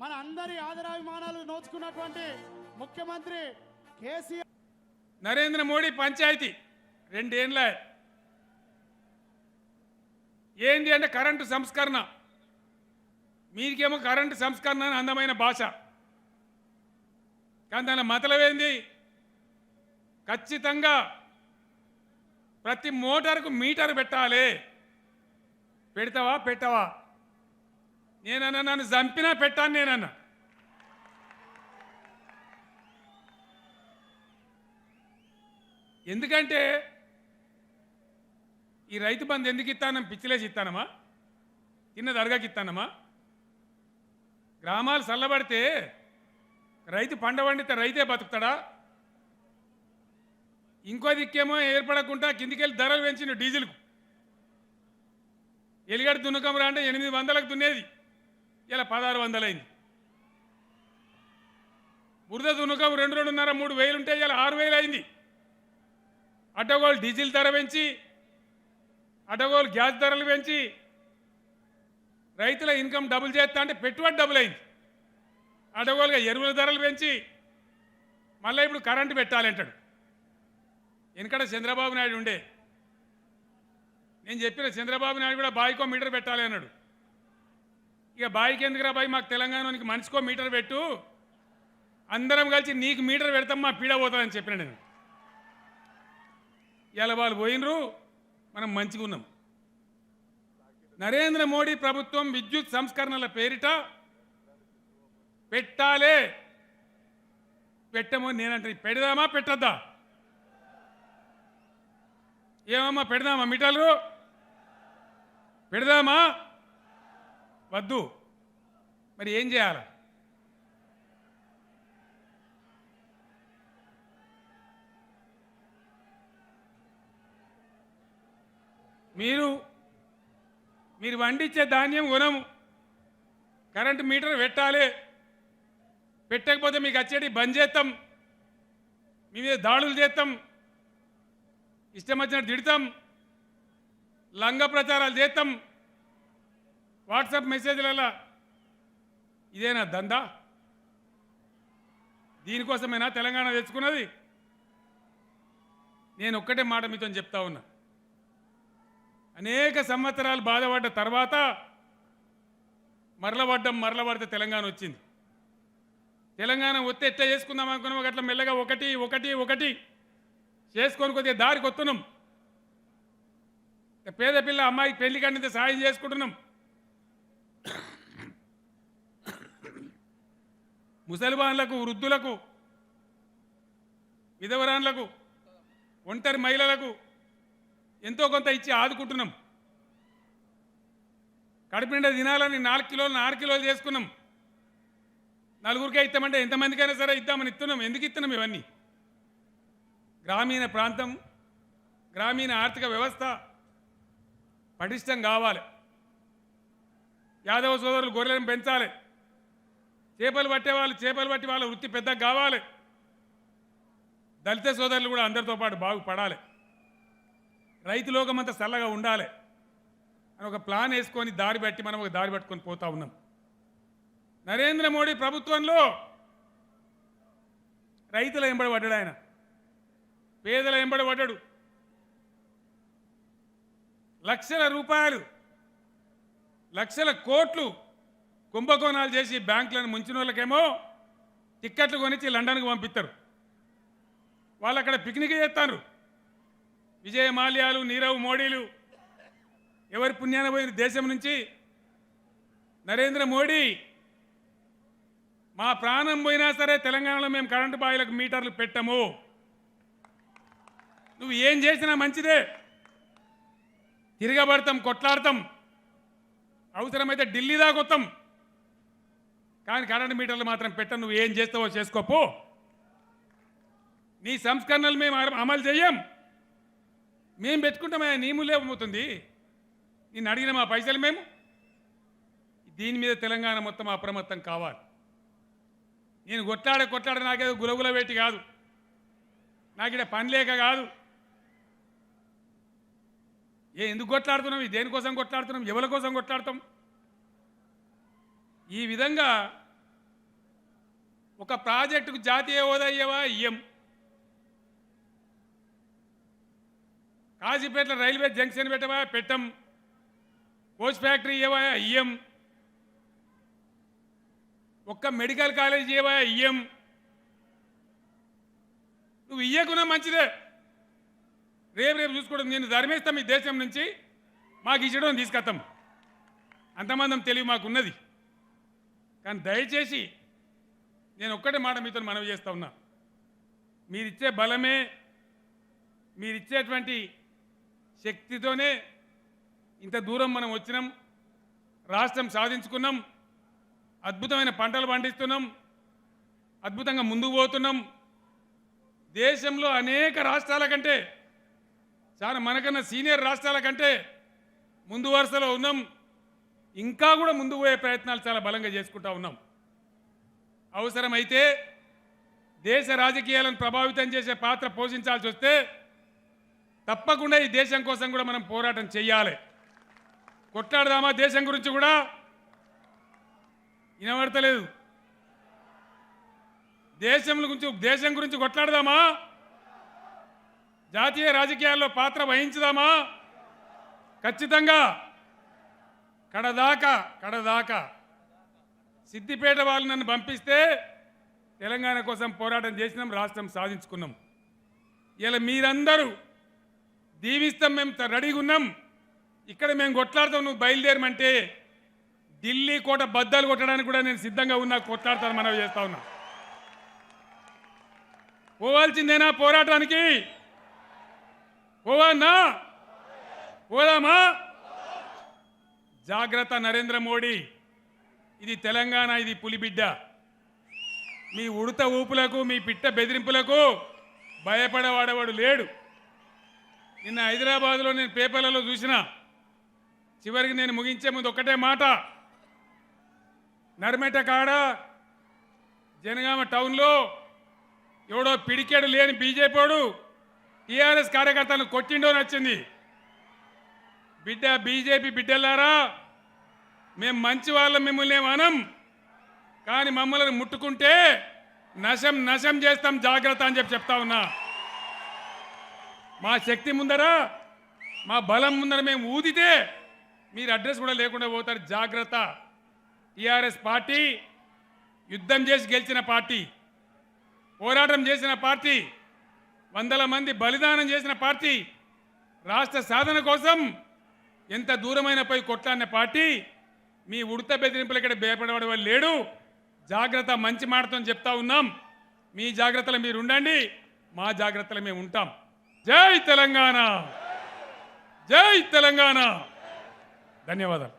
మన అందరి ఆదరాభిమానాలు నోచుకున్నటువంటి ముఖ్యమంత్రి కేసీఆర్ నరేంద్ర మోడీ పంచాయతీ రెండేళ్ళ ఏంటి అంటే కరెంటు సంస్కరణ? మీకేమో కరెంటు సంస్కరణ అని అందమైన భాష. కానీ దాని మతలవేంది ఖచ్చితంగా ప్రతి మోటార్కు మీటర్ పెట్టాలి. పెడతావా పెట్టవా? నేనన్నా నన్ను చంపినా పెట్టాను నేనన్నా. ఎందుకంటే ఈ రైతు బంధు ఎందుకు ఇస్తానం పిచ్చిలేసి ఇస్తానమా తిన్న అరగకి ఇస్తానమా గ్రామాలు చల్లబడితే రైతు పంట పండితే రైతే బతుకుతాడా? ఇంకో దిక్కేమో ఏర్పడకుండా కిందికెళ్ళి ధరలు పెంచిన డీజిల్కు. ఎలిగడ్డ దున్నకం రా అంటే ఎనిమిది వందలకు దున్నేది. ఇలా పదహారు వందలైంది. బురద దున్నకం రెండు రెండున్నర మూడు వేలు ఉంటే ఇలా ఆరు వేలు అయింది అడ్డగోలు డీజిల్ ధర పెంచి అడ్డగోలు గ్యాస్ ధరలు పెంచి రైతుల ఇన్కమ్ డబుల్ చేస్తా అంటే పెట్టుబడి డబుల్ అయింది అడ్డగోలుగా ఎరువుల ధరలు పెంచి మళ్ళీ ఇప్పుడు కరెంటు పెట్టాలంటాడు వెనకడ చంద్రబాబు నాయుడు ఉండే. నేను చెప్పిన చంద్రబాబు నాయుడు కూడా బాయికో మీటర్ పెట్టాలి అన్నాడు. ఇక బాయికి ఎందుకురా బాయి? మాకు తెలంగాణకి మనిషికో మీటర్ పెట్టు. అందరం కలిసి నీకు మీటర్ పెడతాం మా పీడ పోతుందని చెప్పిన నేను. ఇలా వాళ్ళు పోయినరు మనం మంచిగా ఉన్నాం. నరేంద్ర మోడీ ప్రభుత్వం విద్యుత్ సంస్కరణల పేరిట పెట్టాలే. పెట్టమో నేనంటే పెడదామా పెట్టద్దా? ఏమమ్మా పెడదామా మిఠాలు పెడదామా? వద్దు. మరి ఏం చేయాలి? మీరు మీరు వండించే ధాన్యం కొనము. కరెంటు మీటర్ పెట్టాలి. పెట్టకపోతే మీకు వచ్చేటి బంద్ చేస్తాం. మీ మీద దాడులు చేస్తాం. ఇష్టం వచ్చినట్టు తిడతాం. లంగ ప్రచారాలు చేస్తాం. వాట్సాప్ మెసేజ్లలో ఇదేనా దందా? దీనికోసమైనా తెలంగాణ తెచ్చుకున్నది? నేను ఒక్కటే మాట మీతో చెప్తా ఉన్నా. అనేక సంవత్సరాలు బాధపడ్డ తర్వాత మరలబడ్డం మరలబడితే తెలంగాణ వచ్చింది. తెలంగాణ వస్తే ఎట్లా చేసుకుందాం అనుకున్నాం అట్లా మెల్లగా ఒకటి ఒకటి ఒకటి చేసుకొని కొద్దిగా దారికి వస్తున్నాం పేద పిల్ల అమ్మాయికి పెళ్ళి కంటే సాయం చేసుకుంటున్నాం. ముసల్మాన్లకు వృద్ధులకు విధవరాన్లకు ఒంటరి మహిళలకు ఎంతో కొంత ఇచ్చి ఆదుకుంటున్నాం. కడుపు తినాలని నాలుగు కిలోలు ఆరు కిలోలు చేసుకున్నాం. నలుగురికే ఇస్తామంటే ఎంతమందికైనా సరే ఇద్దామని ఇస్తున్నాం. ఎందుకు ఇస్తున్నాం ఇవన్నీ? గ్రామీణ ప్రాంతం గ్రామీణ ఆర్థిక వ్యవస్థ పటిష్టం కావాలి. యాదవ సోదరులు గొర్రెలను పెంచాలి. చేపలు పట్టే వాళ్ళు చేపలు పట్టి వాళ్ళ వృత్తి పెద్దగా కావాలి. దళిత సోదరులు కూడా అందరితో పాటు బాగుపడాలి. రైతు లోకమంతా చల్లగా ఉండాలి. అని ఒక ప్లాన్ వేసుకొని దారి పెట్టి మనం ఒక దారి పట్టుకొని పోతా ఉన్నాం. నరేంద్ర మోడీ ప్రభుత్వంలో రైతుల ఎంబడి పడ్డాడు ఆయన. పేదల ఎంబడి పడ్డాడు. లక్షల రూపాయలు లక్షల కోట్లు కుంభకోణాలు చేసి బ్యాంకులను ముంచిన వాళ్ళకేమో టిక్కెట్లు కొనిచ్చి లండన్కి పంపిస్తారు వాళ్ళు అక్కడ పిక్నిక్ చేస్తారు విజయ మాల్యాలు నీరవ్ మోడీలు ఎవరి పుణ్యాన పోయిన దేశం నుంచి నరేంద్ర మోడీ మా ప్రాణం పోయినా సరే తెలంగాణలో మేము కరెంటు బాయిలకు మీటర్లు పెట్టము. నువ్వు ఏం చేసినా మంచిదే. తిరగబడతాం కొట్లాడతాం. అవసరమైతే ఢిల్లీ దాకా వస్తాం కానీ కరెంటు మీటర్లు మాత్రం పెట్ట నువ్వు ఏం చేస్తావో చేసుకోపో. నీ సంస్కరణలు మేము అమలు చెయ్యం మేము పెట్టుకుంటామే నీ మూలే నేను అడిగిన మా పైసలు మేము. దీని మీద తెలంగాణ మొత్తం అప్రమత్తం కావాలి. నేను కొట్లాడే కొట్లాడే నాకేదో గులగుల పెట్టి కాదు. నాకు ఇక్కడ పని లేక కాదు. ఏ ఎందుకు కొట్లాడుతున్నాం ఈ దేనికోసం కొట్లాడుతున్నాం ఎవరి కోసం కొట్లాడతాం? ఈ విధంగా ఒక ప్రాజెక్టుకు జాతీయ హోదా ఇయ్యవా? ఇయ్యం. కాజీపేటలో రైల్వే జంక్షన్ పెట్టవా? పెట్టం. కోచ్ ఫ్యాక్టరీ ఇయ్యవా? ఇయ్యం. ఒక్క మెడికల్ కాలేజ్ ఇయ్యవా? ఇయ్యం. నువ్వు ఇయ్యకున్నా మంచిదే. రేపు రేపు చూసుకోవడం నేను ధర్మేస్తాం ఈ దేశం నుంచి. మాకు ఇచ్చడం తీసుకొస్తాం. అంతమందం తెలివి మాకున్నది. కానీ దయచేసి నేను ఒక్కటే మాట మీతో మనవి చేస్తూ ఉన్నా. మీరిచ్చే బలమే మీరిచ్చేటువంటి శక్తితోనే ఇంత దూరం మనం వచ్చినాం రాష్ట్రం సాధించుకున్నాం అద్భుతమైన పంటలు పండిస్తున్నాం అద్భుతంగా ముందుకు పోతున్నాం. దేశంలో అనేక రాష్ట్రాల కంటే చాలా మనకన్నా సీనియర్ రాష్ట్రాల కంటే ముందు వరుసలో ఉన్నాం. ఇంకా కూడా ముందు పోయే ప్రయత్నాలు చాలా బలంగా చేసుకుంటా ఉన్నాం. అవసరమైతే దేశ రాజకీయాలను ప్రభావితం చేసే పాత్ర పోషించాల్సి వస్తే తప్పకుండా ఈ దేశం కోసం కూడా మనం పోరాటం చేయాలి కొట్లాడదామా దేశం గురించి కూడా? వినబడతలేదు. దేశం గురించి దేశం గురించి కొట్లాడదామా? జాతీయ రాజకీయాల్లో పాత్ర వహించుదామా? ఖచ్చితంగా. కడదాకా కడదాకా. సిద్దిపేట వాళ్ళు నన్ను పంపిస్తే తెలంగాణ కోసం పోరాటం చేసినాం రాష్ట్రం సాధించుకున్నాం. ఇలా మీరందరూ దీవిస్తాం మేము రెడీగా ఉన్నాం. ఇక్కడ మేము కొట్లాడతాం నువ్వు బయలుదేరమంటే ఢిల్లీ కోట బద్దలు కొట్టడానికి కూడా నేను సిద్ధంగా ఉన్నా కొట్లాడతాను మనవి చేస్తా ఉన్నా. పోవాల్సిందేనా పోరాటానికి? పోవన్నా పోదామా? జాగ్రత్త నరేంద్ర మోడీ. ఇది తెలంగాణ ఇది పులిబిడ్డ. మీ ఉడత ఊపులకు మీ పిట్ట బెదిరింపులకు భయపడవాడవాడు లేడు. నిన్న హైదరాబాద్లో నేను పేపర్లలో చూసిన చివరికి నేను ముగించే ముందు ఒకటే మాట. నర్మెట కాడ జనగామ టౌన్లో ఎవడో పిడికేడు లేని బీజేపీడు టీఆర్ఎస్ కార్యకర్తలను కొట్టిండో నచ్చింది. బిడ్డ బీజేపీ బిడ్డలారా? మేము మంచి వాళ్ళం మిమ్మల్ని మనం కానీ మమ్మల్ని ముట్టుకుంటే నశం నశం చేస్తాం జాగ్రత్త అని చెప్పి చెప్తా ఉన్నా. మా శక్తి ముందర మా బలం ముందర మేము ఊదితే మీరు అడ్రస్ కూడా లేకుండా పోతారు. జాగ్రత్త. టీఆర్ఎస్ పార్టీ యుద్ధం చేసి గెలిచిన పార్టీ పోరాటం చేసిన పార్టీ వందల మంది బలిదానం చేసిన పార్టీ రాష్ట్ర సాధన కోసం ఎంత దూరమైన పోయి కొట్లాడిన పార్టీ మీ ఉడత బెదిరింపులు ఇక్కడ భయపడేవాడు లేడు. జాగ్రత్త మంచి మాటతో చెప్తా ఉన్నాం. మీ జాగ్రత్తలు మీరు ఉండండి. మా జాగ్రత్తలు మేము ఉంటాం. జై తెలంగాణ! జై తెలంగాణ! ధన్యవాదాలు.